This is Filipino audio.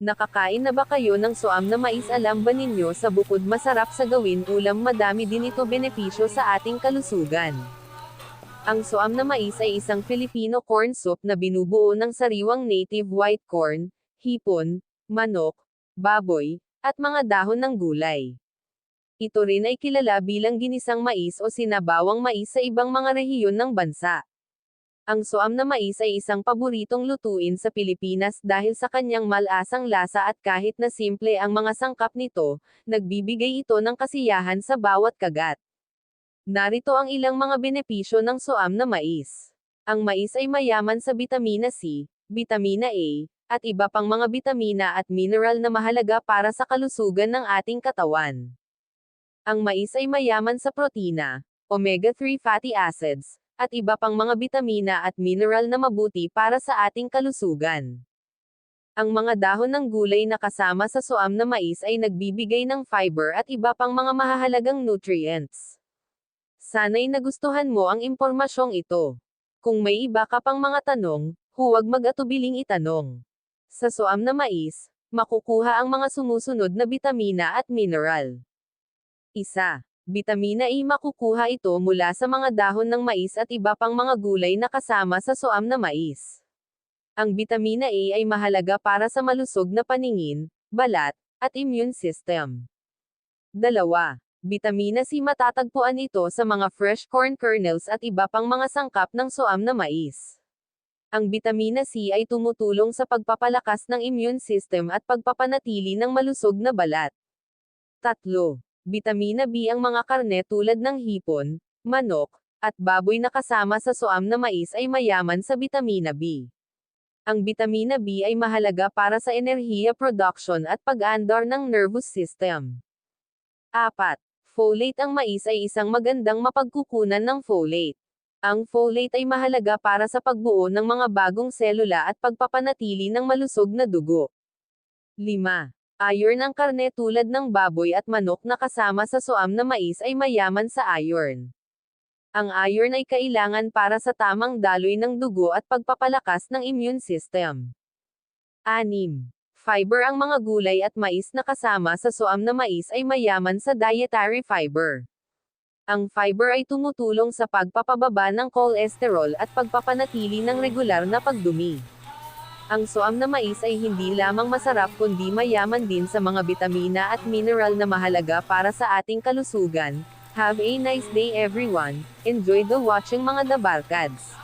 Nakakain na ba kayo ng suam na mais alam ba ninyo sa bukod masarap sa gawin ulam madami din ito benepisyo sa ating kalusugan. Ang suam na mais ay isang Filipino corn soup na binubuo ng sariwang native white corn, hipon, manok, baboy, at mga dahon ng gulay. Ito rin ay kilala bilang ginisang mais o sinabawang mais sa ibang mga rehiyon ng bansa. Ang suam na mais ay isang paboritong lutuin sa Pilipinas dahil sa kanyang malasang lasa at kahit na simple ang mga sangkap nito, nagbibigay ito ng kasiyahan sa bawat kagat. Narito ang ilang mga benepisyo ng suam na mais. Ang mais ay mayaman sa bitamina C, bitamina A, at iba pang mga bitamina at mineral na mahalaga para sa kalusugan ng ating katawan. Ang mais ay mayaman sa protina, omega-3 fatty acids, at iba pang mga bitamina at mineral na mabuti para sa ating kalusugan. Ang mga dahon ng gulay na kasama sa suam na mais ay nagbibigay ng fiber at iba pang mga mahahalagang nutrients. Sana'y nagustuhan mo ang impormasyong ito. Kung may iba ka pang mga tanong, huwag mag-atubiling itanong. Sa suam na mais, makukuha ang mga sumusunod na bitamina at mineral. Isa. Bitamina E makukuha ito mula sa mga dahon ng mais at iba pang mga gulay na kasama sa suam na mais. Ang bitamina A ay mahalaga para sa malusog na paningin, balat, at immune system. Dalawa. Bitamina C matatagpuan ito sa mga fresh corn kernels at iba pang mga sangkap ng suam na mais. Ang bitamina C ay tumutulong sa pagpapalakas ng immune system at pagpapanatili ng malusog na balat. Tatlo. Bitamina B ang mga karne tulad ng hipon, manok, at baboy na kasama sa suam na mais ay mayaman sa bitamina B. Ang bitamina B ay mahalaga para sa enerhiya production at pag-andar ng nervous system. 4. Folate ang mais ay isang magandang mapagkukunan ng folate. Ang folate ay mahalaga para sa pagbuo ng mga bagong selula at pagpapanatili ng malusog na dugo. 5. Iron ang karne tulad ng baboy at manok na kasama sa suam na mais ay mayaman sa iron. Ang iron ay kailangan para sa tamang daloy ng dugo at pagpapalakas ng immune system. 6. Fiber ang mga gulay at mais na kasama sa suam na mais ay mayaman sa dietary fiber. Ang fiber ay tumutulong sa pagpapababa ng cholesterol at pagpapanatili ng regular na pagdumi. Ang suam na mais ay hindi lamang masarap kundi mayaman din sa mga bitamina at mineral na mahalaga para sa ating kalusugan. Have a nice day everyone. Enjoy the watching mga Dabarkads.